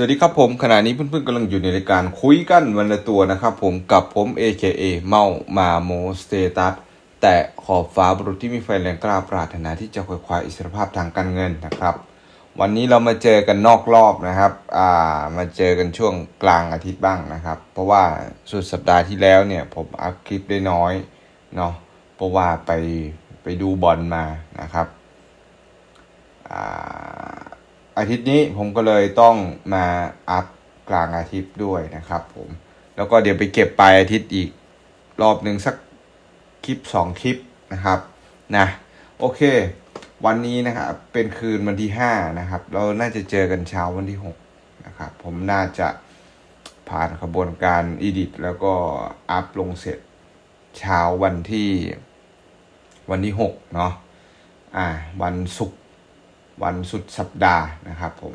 สวัสดีครับผมขณะนี้เพื่อนๆกำลังอยู่ในรายการคุยกันวันละตัวนะครับผมกับผม AKA เมามาโมสเตตัสแต่ขอบฟ้าบรุษที่มีไฟแรงกล้าปรารถนาที่จะควยควายอิสรภาพทางการเงินนะครับ วันนี้เรามาเจอกันนอกรอบนะครับอ่ามาเจอกันช่วงกลางอาทิตย์บ้างนะครับ เพราะว่าสุดสัปดาห์ที่แล้วเนี่ยผมอัพคลิปได้น้อยเนาะเพราะว่าไปไปดูบอลมานะครับอ่า อาทิตย์นี้ผมก็เลยต้องมาอัพกลางอาทิตย์ด้วยนะครับผมแล้วก็เดี๋ยวไปเก็บปลายอาทิตย์อีกรอบหนึ่งสักคลิปสองคลิปนะครับนะโอเค วันนี้นะครับเป็นคืนวันที่ห้านะครับ เราน่าจะเจอกันเช้าวันที่หกนะครับผมน่าจะผ่านขบวนการอีดิทแล้วก็อัพลงเสร็จเช้าวันที่วันที่หกเนาะอ่าวันศุกร์ วันสุดสัปดาห์นะครับผม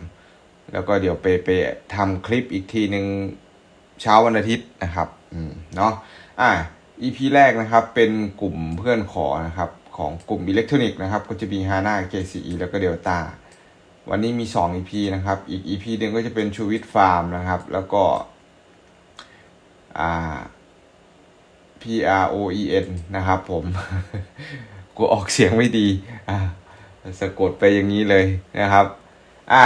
แล้วก็เดี๋ยวไปไปทำคลิปอีกทีหนึ่งเช้าวันอาทิตย์นะครับอืมเนาะอะ EP แรกนะครับเป็นกลุ่มเพื่อนขอนะครับของกลุ่มอิเล็กทรอนิกส์นะครับก็จะมี HANA KCE แล้วก็ Delta วันนี้มี 2 EP นะครับ อีก EP หนึ่งก็จะเป็นชูวิทฟาร์มนะครับ แล้วก็อ่า P R O E N นะครับผม กูออกเสียงไม่ดีอ่า สะกดไปอย่างนี้เลยนะครับ อะ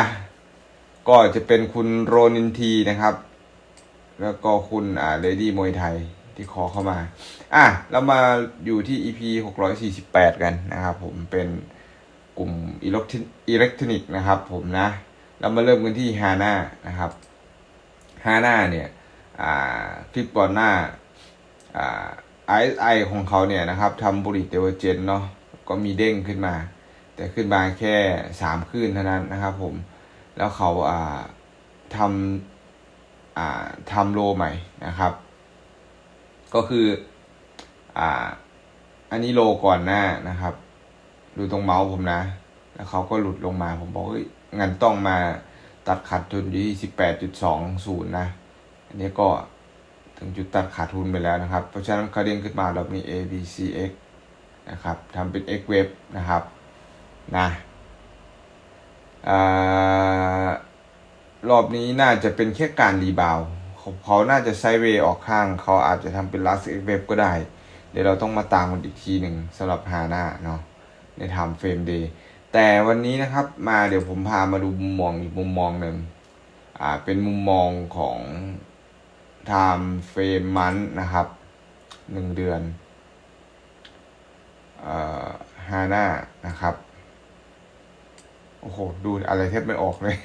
ก็จะเป็นคุณโรนินทีนะครับ แล้วก็คุณอ่าเลดี้มวยไทยที่ขอเข้ามา อะ เรามาอยู่ที่ EP 648 กันนะครับผมเป็นกลุ่มอิเล็กทรอนิกส์นะครับผมนะ เรามาเริ่มกันที่ฮาน่านะครับฮาน่าเนี่ยอ่าคลิปก่อนหน้าอ่า ISI ของเขาเนี่ยนะครับทำบุหรี่เดเวอร์เจนเนาะก็มีเด้งขึ้นมา แต่ขึ้นมาแค่สามคืนเท่านั้นนะครับ ผม แล้วเขาอ่าทำอ่าทำโลใหม่นะครับ ก็คืออ่าอันนี้โลก่อนหน้านะครับ ดูตรงเมาส์ผมนะ แล้วเขาก็หลุดลงมา ผมบอกเฮ้ยงั้นต้องมาตัดขาดทุนอยู่ที่สิบแปดจุดสองศูนย์นะ อันนี้ก็ถึงจุดตัดขาดทุนไปแล้วนะครับ เพราะฉะนั้นเขาเด้งขึ้นมาเรามี A B C X นะครับทำเป็น X wave นะครับ นะอรอบนี้น่าจะเป็นแค่การรีบาวเขาเขาน่าจะไซเวย์ออกข้าง เขาอาจจะทำเป็นลัสเอ็กเวฟก็ได้ เดี๋ยวเราต้องมาตามกันอีกทีหนึ่งสำหรับฮาน่าเนาะในไทม์เฟรมเดย์แต่วันนี้นะครับมาเดี๋ยวผมพามาดูมุมมองอีกมุมมองหนึ่งอ่าเป็นมุมมองของไทม์เฟรมมันนะครับหนึ่งเดือนเอ่อฮาน่านะครับ โอ้โห ดูอะไรแทบไม่ออกเลย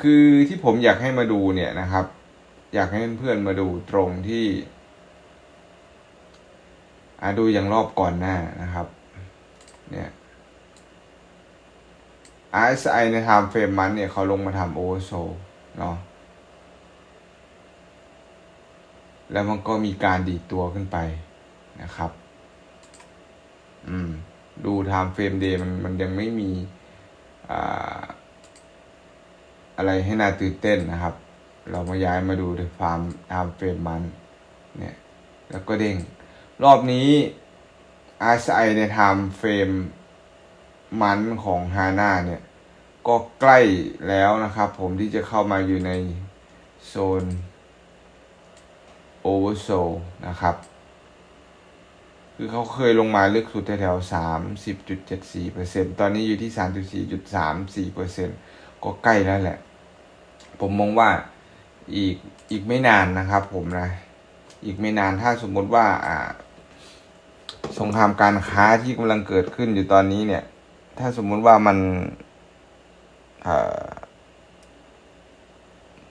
คือที่ผมอยากให้มาดูเนี่ยนะครับ อยากให้เพื่อนๆมาดูตรงที่อ่าดูอย่างรอบก่อนหน้านะครับ เนี่ย RSI ในไทม์เฟรมมันเนี่ยเขาลงมาทำโอเวอร์โซเนาะแล้วมันก็มีการดีดตัวขึ้นไปนะครับ อืม ดูไทม์เฟรมเดย์มันมันยังไม่มีอ่าอะไรให้น่าตื่นเต้นนะครับ เรามาย้ายมาดูในฟาร์มไทม์เฟรมมันเนี่ยแล้วก็เด้ง รอบนี้ RSI ในไทม์เฟรมมันของฮาน่าเนี่ย ก็ใกล้แล้วนะครับผมที่จะเข้ามาอยู่ในโซนโอเวอร์โซนะครับ คือเขาเคยลงมาลึกสุดแถวสามสิบจุดเจ็ดสี่เปอร์เซ็นตอนนี้อยู่ที่สามจุดสี่จุดสามสี่เปอร์เซ็นก็ใกล้แล้วแหละ ผมมองว่าอีกอีกไม่นานนะครับ ผมนะ อีกไม่นานถ้าสมมติว่า อ่า สงครามการค้าที่กำลังเกิดขึ้นอยู่ตอนนี้เนี่ย ถ้าสมมุติว่ามันอ่อ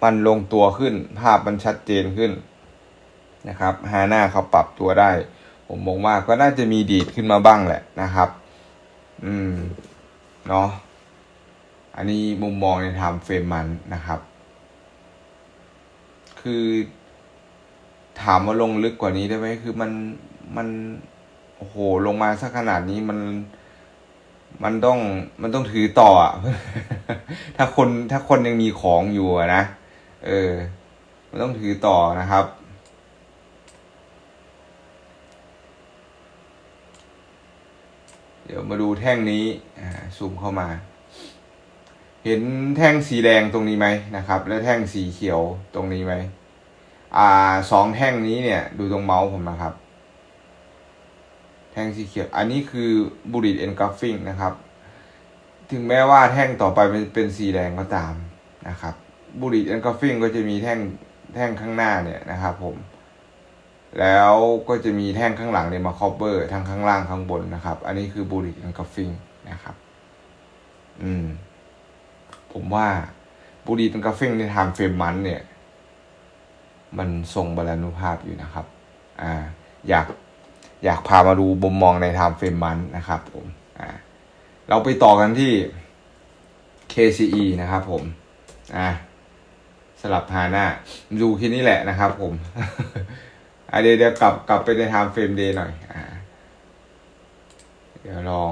มันลงตัวขึ้น ภาพมันชัดเจนขึ้นนะครับฮาน่าเขาปรับตัวได้ ผมมองว่าก็น่าจะมีดีดขึ้นมาบ้างแหละนะครับ อืม เนาะ อันนี้มุมมองในไทม์เฟรมมันนะครับ คือถามว่าลงลึกกว่านี้ได้ไหม คือมัน มัน โอ้โห ลงมาสักขนาดนี้มัน มันต้อง มันต้องถือต่ออะถ้าคน ถ้าคนยังมีของอยู่นะ เออ มันต้องถือต่อนะครับ เดี๋ยวมาดูแท่งนี้ซูมเข้ามา เห็นแท่งสีแดงตรงนี้ไหมนะครับ และแท่งสีเขียวตรงนี้ไหมอ่าสองแท่งนี้เนี่ย ดูตรงเมาส์ผมนะครับ แท่งสีเขียว อันนี้คือบุริตเอนกราฟิงนะครับ ถึงแม้ว่าแท่งต่อไปมันเป็นสีแดงก็ตามนะครับบุริตเอนกราฟิงก็จะมีแท่งแท่งข้างหน้าเนี่ยนะครับผม แล้วก็จะมีแท่งข้างหลังเนี่ยมาครอบเบอร์ทั้งข้างล่างข้างบนนะครับ อันนี้คือบุริตเอนกราฟิงนะครับ อืม ผมว่าบุรีตังกาเฟ่งในไทม์เฟรมมันเนี่ย มันทรงบาลานุภาพอยู่นะครับ อ่า อยากอยากพามาดูมุมมองในไทม์เฟรมมันนะครับ ผม อ่า เราไปต่อกันที่ KCE นะครับ ผม อ่าสลับฮาน่าดูแค่นี้แหละนะครับ ผม อะเดี๋ยวเดี๋ยวกลับกลับไปในไทม์เฟรมเดย์หน่อยอ่าเดี๋ยวลอง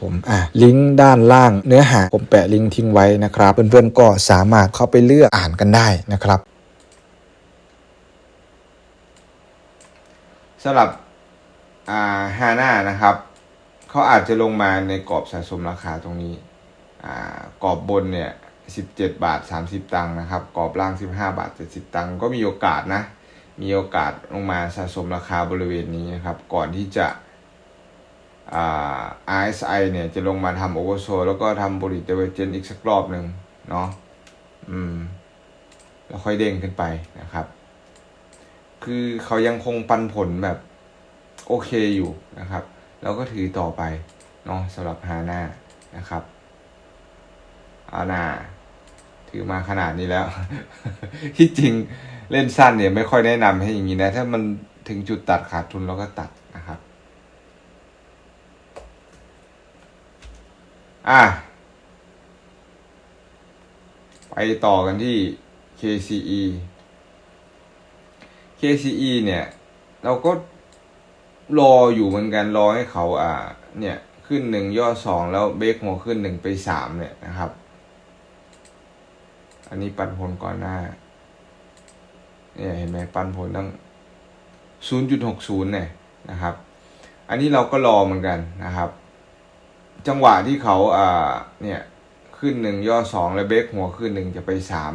ผมอะลิงก์ด้านล่างเนื้อหาผมแปะลิงก์ทิ้งไว้นะครับเพื่อนๆก็สามารถเข้าไปเลือกอ่านกันได้นะครับสำหรับอ่าฮาน่านะครับเขาอาจจะลงมาในกรอบสะสมราคาตรงนี้อ่ากรอบบนเนี่ย17บาท30ตังค์นะครับกรอบล่าง15บาท70ตังค์ก็มีโอกาสนะ มีโอกาสลงมาสะสมราคาบริเวณนี้นะครับ ก่อนที่จะอ่า RSI เนี่ยจะลงมาทำโอเวอร์โซแล้วก็ทำบริเดเวเจนอีกสักรอบหนึ่งเนาะอืม แล้วค่อยเด้งขึ้นไปนะครับ คือเขายังคงปันผลแบบโอเคอยู่นะครับ แล้วก็ถือต่อไปเนาะสำหรับฮาน่านะครับอานาถือมาขนาดนี้แล้ว ที่จริงเล่นสั้นเนี่ยไม่ค่อยแนะนำให้อย่างนี้นะ ถ้ามันถึงจุดตัดขาดทุนเราก็ตัดนะครับ อะ ไปต่อกันที่ KCE KCE เนี่ย เราก็รออยู่เหมือนกันรอให้เขาอ่า เนี่ย ขึ้นหนึ่งย่อสองแล้วเบรกหัวขึ้นหนึ่งไปสามเนี่ยนะครับ อันนี้ปันผลก่อนหน้า เนี่ยเห็นไหมปันผลตั้งศูนย์จุดหกศูนย์เนี่ยนะครับ อันนี้เราก็รอเหมือนกันนะครับ จังหวะที่เขาอ่าเนี่ยขึ้นหนึ่งย่อสองแล้วเบรกหัวขึ้นหนึ่งจะไปสาม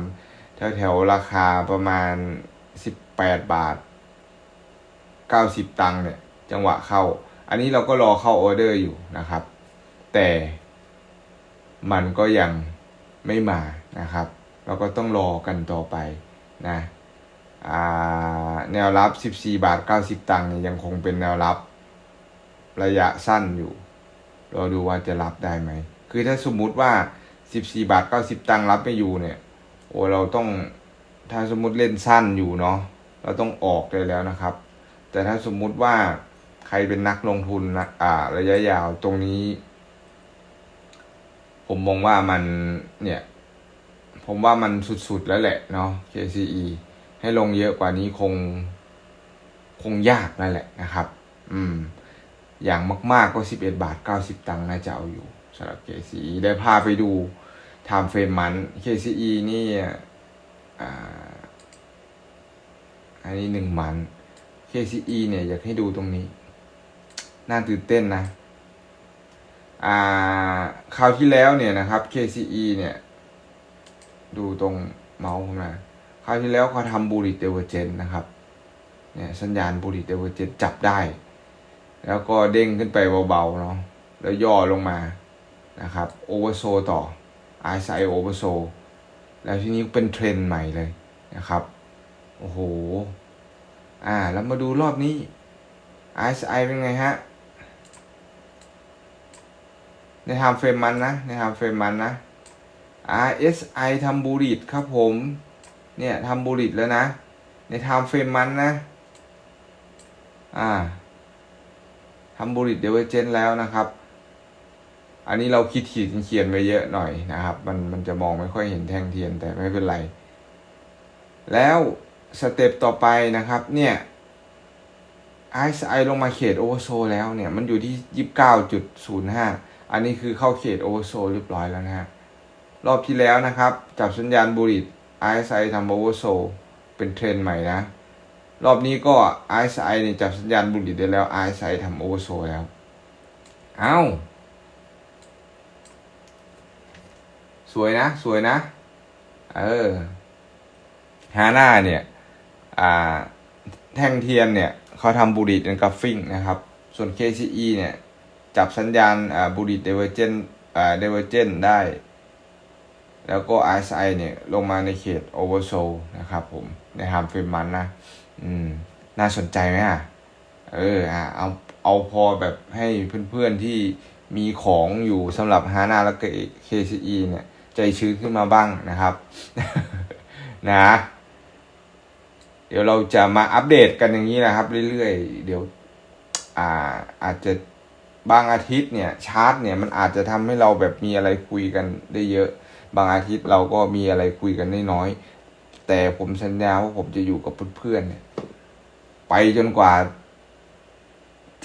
แถวแถวราคาประมาณสิบแปดบาทเก้าสิบตังค์เนี่ย จังหวะเข้า อันนี้เราก็รอเข้าออเดอร์อยู่นะครับ แต่มันก็ยังไม่มานะครับ เราก็ต้องรอกันต่อไปนะแนวรับ 14 บาท 90 ตังค์ยังคงเป็นแนวรับระยะสั้นอยู่ รอดูว่าจะรับได้ไหม คือถ้าสมมุติว่า 14 บาท 90 ตังค์รับไม่อยู่เนี่ย โอ้เราต้องถ้าสมมุติเล่นสั้นอยู่เนาะเราต้องออกได้แล้วนะครับ แต่ถ้าสมมุติว่าใครเป็นนักลงทุนนะอ่า ระยะยาวตรงนี้ ผมมองว่ามันเนี่ย ผมว่ามันสุดๆแล้วแหละเนาะ KCE ให้ลงเยอะกว่านี้คง คงยากนั่นแหละนะครับ อืม อย่างมาก ๆก็ 11 บาท 90 ตังค์น่าจะเอาอยู่สำหรับ KCE ได้พาไปดู time frame มัน KCE นี่อันนี้หนึ่งมัน KCE เนี่ยอยากให้ดูตรงนี้ น่าตื่นเต้นนะ อ่าคราวที่แล้วเนี่ยนะครับ KCE เนี่ย ดูตรงเมาส์ผมนะคราวที่แล้วเขาทำบูริเดเวอร์เจนนะครับ เนี่ยสัญญาณบูริเดเวอร์เจนจับได้ แล้วก็เด้งขึ้นไปเบาๆเนาะแล้วย่อลงมานะครับโอเวอร์โซต่อ RSI โอเวอร์โซแล้วทีนี้เป็นเทรนใหม่เลยนะครับ โอ้โห อ่า แล้วมาดูรอบนี้ RSI เป็นไงฮะ ในไทม์เฟรมมันนะ ในไทม์เฟรมมันนะ RSI ทำบูริตครับผม เนี่ยทำบูริตแล้วนะ ในไทม์เฟรมมันนะ อ่า ทำบูริตเดเวอร์เจนแล้วนะครับ อันนี้เราคิดขีดเขียนไว้เยอะหน่อยนะครับ มันมันจะมองไม่ค่อยเห็นแท่งเทียนแต่ไม่เป็นไร แล้วสเต็ปต่อไปนะครับ เนี่ย RSI ลงมาเขตโอเวอร์โซแล้วเนี่ย มันอยู่ที่29.05อันนี้คือเข้าเขตโอเวอร์โซเรียบร้อยแล้วนะฮะ รอบที่แล้วนะครับ จับสัญญาณบุริต RSI ทำโอเวอร์โซเป็นเทรนใหม่นะ รอบนี้ก็ RSI เนี่ยจับสัญญาณบุริตได้แล้ว RSI ทำโอเวอร์โซแล้ว เอ้า สวยนะ สวยนะ เออฮาน่าเนี่ย อ่า แท่งเทียนเนี่ย เขาทำบูริตเป็นกราฟิงนะครับ ส่วน KCE เนี่ย จับสัญญาณบูริตเดเวอร์เจนเดเวอร์เจนได้ แล้วก็ RSI เนี่ยลงมาในเขตโอเวอร์โซนะครับผมในฮามเฟรมมันนะอืมน่าสนใจไหมอะ เอออะเอาเอาพอแบบให้เพื่อนๆที่มีของอยู่สำหรับฮานาแล้วก็ KCE เนี่ย ใจชื้นขึ้นมาบ้างนะครับ นะ เดี๋ยวเราจะมาอัปเดตกันอย่างนี้นะครับ เรื่อยๆ เดี๋ยว อ่าอาจจะบางอาทิตย์เนี่ย ชาร์ตเนี่ยมันอาจจะทำให้เราแบบมีอะไรคุยกันได้เยอะ บางอาทิตย์เราก็มีอะไรคุยกันได้น้อยแต่ผมสัญญาว่าผมจะอยู่กับเพื่อนๆเนี่ย ไปจนกว่า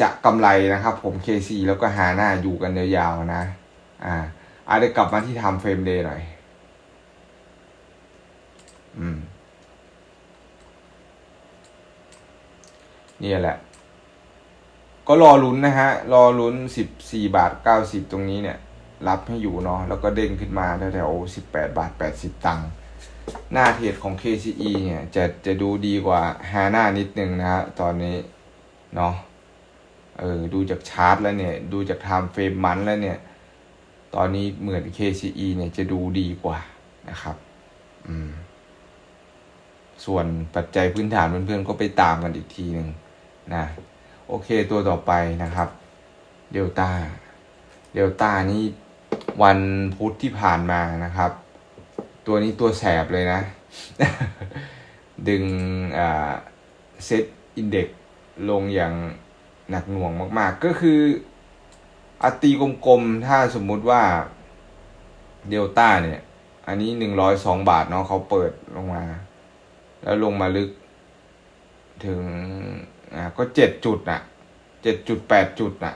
จะกำไรนะครับ ผม KC แล้วก็หาหน้าอยู่กันยาวๆนะ อ่าอาจจะกลับมาที่ทำเฟรมเดย์หน่อย อืมนี่แหละ ก็รอลุ้นนะฮะ รอลุ้นสิบสี่บาทเก้าสิบตรงนี้เนี่ย รับให้อยู่เนาะแล้วก็เด้งขึ้นมาแถวๆสิบแปดบาทแปดสิบตังค์หน้าเทรดของ KCE เนี่ยจะจะดูดีกว่าฮาน่านิดนึงนะฮะตอนนี้เนาะเออดูจากชาร์ตแล้วเนี่ย ดูจากไทม์เฟรมมันแล้วเนี่ย ตอนนี้เหมือน KCE เนี่ยจะดูดีกว่านะครับ อืม ส่วนปัจจัยพื้นฐานเพื่อนๆก็ไปตามกันอีกทีหนึ่งนะ โอเคตัวต่อไปนะครับ เดลต้า เดลต้านี่ วันพุธที่ผ่านมานะครับ ตัวนี้ตัวแสบเลยนะ ดึงเซตอินเด็กลงอย่างหนักหน่วงมาก ๆ ก็คืออาตีกลมๆ ถ้าสมมุติว่าเดลต้าเนี่ย อันนี้หนึ่งร้อยสองบาทเนาะเขาเปิดลงมา แล้วลงมาลึกถึงอ่าก็เจ็ดจุดน่ะเจ็ดจุดแปดจุดน่ะ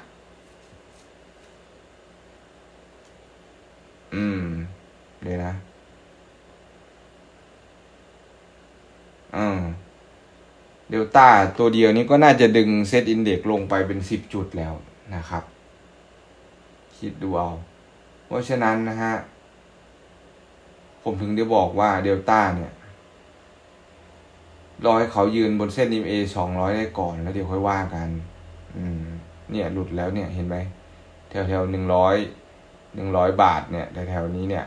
อืมเดี๋ยวนะอืมเดลต้าตัวเดียวนี้ก็น่าจะดึงเซตอินเด็กลงไปเป็นสิบจุดแล้วนะครับ คิดดูเอา เพราะฉะนั้นนะฮะ ผมถึงได้บอกว่าเดลต้าเนี่ยรอให้เขายืนบนเส้น EMA สองร้อยได้ก่อนแล้วเดี๋ยวค่อยว่ากัน อืม เนี่ยหลุดแล้วเนี่ยเห็นไหมแถวแถวหนึ่งร้อย หนึ่งร้อยบาทเนี่ยแถวแถวนี้เนี่ย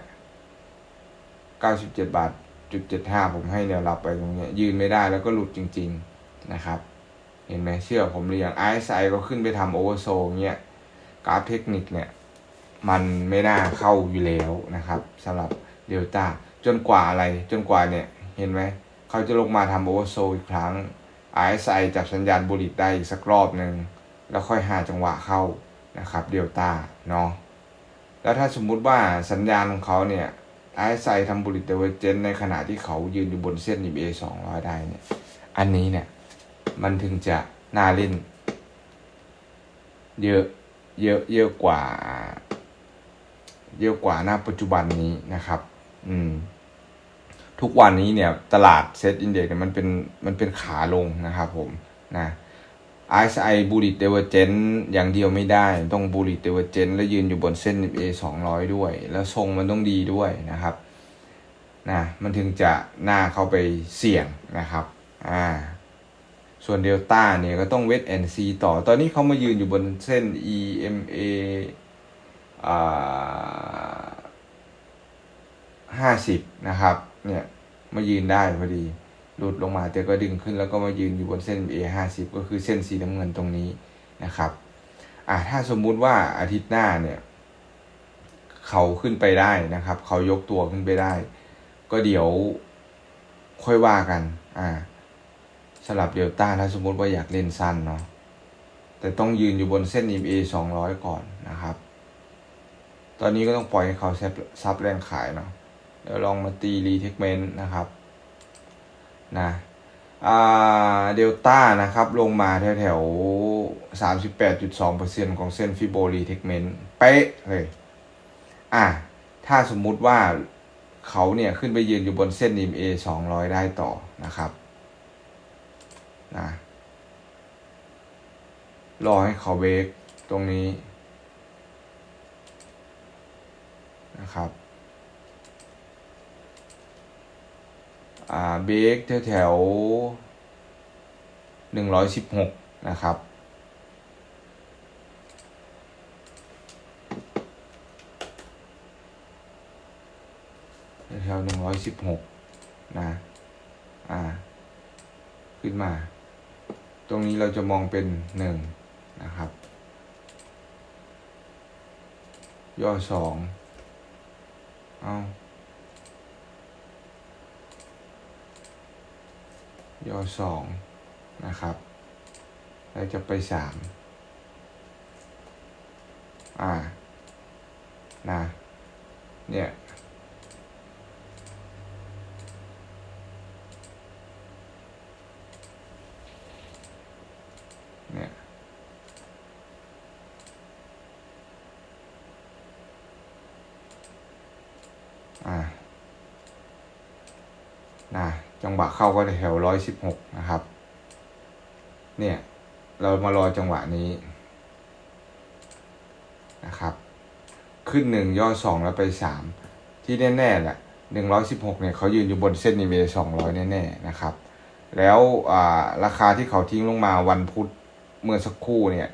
เก้าสิบเจ็ดบาทจุดเจ็ดห้าผมให้แนวรับไปตรงเนี้ยยืนไม่ได้แล้วก็หลุดจริง ๆนะครับ เห็นไหมเชื่อผมหรือยัง RSI ก็ขึ้นไปทำโอเวอร์โซเงี้ยกราฟเทคนิคเนี่ย มันไม่น่าเข้าอยู่แล้วนะครับสำหรับเดลต้าจนกว่าอะไรจนกว่าเนี่ย เห็นไหมเขาจะลงมาทำโอเวอร์โซอีกครั้ง RSI จับสัญญาณบุริตได้อีกสักรอบหนึ่งแล้วค่อยหาจังหวะเข้านะครับเดลต้าเนาะ แล้วถ้าสมมุติว่าสัญญาณของเขาเนี่ย RSI ทำบุริตเดเวเจนในขณะที่เขายืนอยู่บนเส้น EMA 200 ได้เนี่ย อันนี้เนี่ย มันถึงจะน่าเล่น เยอะเยอะเยอะกว่า เยอะกว่าหน้าปัจจุบันนี้นะครับ อืม ทุกวันนี้เนี่ย ตลาดเซตอินเด็กเนี่ยมันเป็นมันเป็นขาลงนะครับผมนะ RSI บูริเดเวเจนอย่างเดียวไม่ได้ ต้องบูริเดเวเจนแล้วยืนอยู่บนเส้น A 200 ด้วย แล้วทรงมันต้องดีด้วยนะครับนะมันถึงจะหน้าเข้าไปเสี่ยงนะครับอ่าส่วนเดลต้าเนี่ยก็ต้องเวทแอนซีต่อ ตอนนี้เขามายืนอยู่บนเส้น EMA อ่าห้าสิบนะครับ เนี่ย มายืนได้พอดี หลุดลงมาแต่ก็ดึงขึ้นแล้วก็มายืนอยู่บนเส้น A ห้าสิบก็คือเส้นสีน้ำเงินตรงนี้นะครับอ่าถ้าสมมุติว่าอาทิตย์หน้าเนี่ยเขาขึ้นไปได้นะครับ เขายกตัวขึ้นไปได้ ก็เดี๋ยวค่อยว่ากัน อ่าสลับเดลต้าถ้าสมมุติว่าอยากเล่นสั้นเนาะแต่ต้องยืนอยู่บนเส้น EMA 200 ก่อนนะครับ ตอนนี้ก็ต้องปล่อยให้เขาซับซับแรงขายเนาะเดี๋ยวลองมาตีรีเทคเมนต์นะครับ นะเดลต้านะครับ ลงมาแถวแถวสามสิบแปดจุดสองเปอร์เซ็นของเส้นฟิโบรีเทคเมนต์เป๊ะเลยอะ ถ้าสมมุติว่าเขาเนี่ยขึ้นไปยืนอยู่บนเส้น EMA สองร้อยได้ต่อนะครับนะรอให้เขาเบรกตรงนี้นะครับ อ่าเบรกแถวแถวหนึ่งร้อยสิบหกนะครับ แถวหนึ่งร้อยสิบหกนะ อ่า ขึ้นมา ตรงนี้เราจะมองเป็นหนึ่งนะครับ ย่อสอง เอา ย่อสองนะครับ แล้วจะไปสามอ่านะเนี่ยเนี่ย อ่า นะ จัง หวะเข้าก็แถวร้อยสิบหกนะครับ เนี่ย เรามารอจังหวะนี้นะครับ ขึ้นหนึ่งย่อสองแล้วไปสามที่แน่ๆแหละหนึ่งร้อยสิบหกเนี่ยเขายืนอยู่บนเส้นนิเวสองร้อยแน่ๆนะครับ แล้วาราคาที่เขาทิ้งลงมาวันพุธเมื่อสักครู่เนี่ย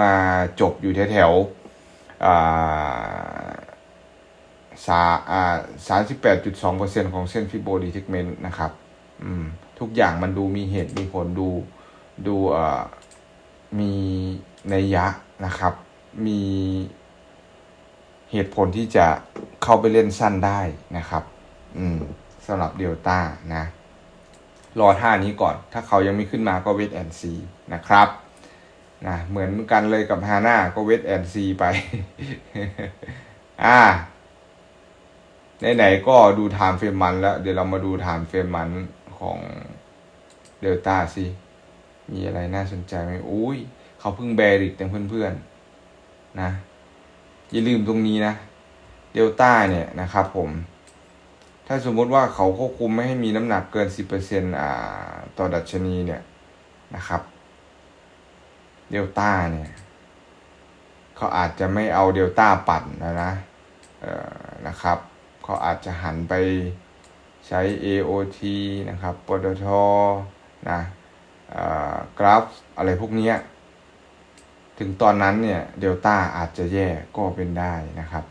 มาจบอยู่แถวสาอ่าสามสิบแปดจุดสองเปอร์เซ็นของเส้นฟิโบดีเทคเมนต์นะครับ อืม ทุกอย่างมันดูมีเหตุมีผลดูดูเอ่อมีนัยยะนะครับ มีเหตุผลที่จะเข้าไปเล่นสั้นได้นะครับ อืมสำหรับเดลต้านะ รอท่านี้ก่อน ถ้าเขายังไม่ขึ้นมาก็เวทแอนซีนะครับนะเหมือนกันเลยกับฮาน่าก็เวทแอนซีไป อ่าไหนๆก็ดูไทม์เฟรมมันแล้ว เดี๋ยวเรามาดูไทม์เฟรมมัน ของเดลต้าสิ มีอะไรน่าสนใจไหมอุ้ย เขาเพิ่งแบริกแต่เพื่อนๆนะ อย่าลืมตรงนี้นะ เดลต้าเนี่ยนะครับผม ถ้าสมมติว่าเขาควบคุมไม่ให้มีน้ำหนักเกิน 10%อ่า ต่อดัชนีเนี่ยนะครับ เดลต้าเนี่ยเขาอาจจะไม่เอาเดลต้าปั่นแล้วนะนะครับ เขาอาจจะหันไป ใช้ AOT นะครับปตทนะกราฟอะไรพวกนี้ถึงตอนนั้นเนี่ยเดลต้าอาจจะแย่ก็เป็นได้นะครับ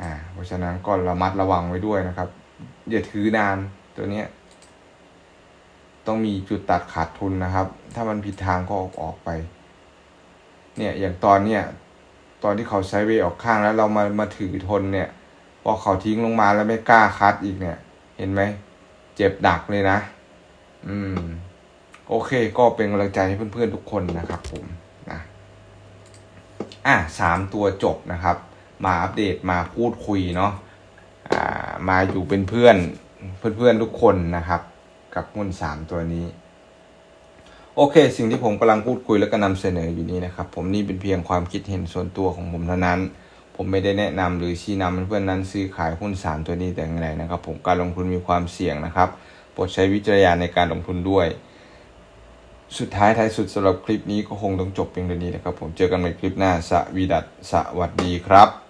อ่าเพราะฉะนั้นก็ระมัดระวังไว้ด้วยนะครับ อย่าถือนานตัวเนี้ยต้องมีจุดตัดขาดทุนนะครับ ถ้ามันผิดทางก็ออกออกไป เนี่ยอย่างตอนเนี้ยตอนที่เขาใช้เวออกข้างแล้วเรามามาถือทนเนี่ย พอเขาทิ้งลงมาแล้วไม่กล้าคัดอีกเนี่ย เห็นไหม เจ็บหนักเลยนะ อืม โอเค ก็เป็นกำลังใจให้เพื่อนๆทุกคนนะครับผมนะอะสามตัวจบนะครับ มาอัปเดตมาพูดคุยเนาะอ่ามาอยู่เป็นเพื่อนเพื่อนๆทุกคนนะครับ กับหุ้นสามตัวนี้โอเค สิ่งที่ผมกำลังพูดคุยและก็นำเสนออยู่นี้นะครับ ผมนี่เป็นเพียงความคิดเห็นส่วนตัวของผมเท่านั้น ผมไม่ได้แนะนำหรือชี้นำเพื่อนนั้นซื้อขายหุ้นสามตัวนี้แต่อย่างไรนะครับ ผมการลงทุนมีความเสี่ยงนะครับโปรดใช้วิจารณญาณในการลงทุนด้วย สุดท้ายท้ายสุดสำหรับคลิปนี้ก็คงต้องจบเพียงเท่านี้นะครับ ผมเจอกันใหม่คลิปหน้าสวีดัสสวัสดีครับ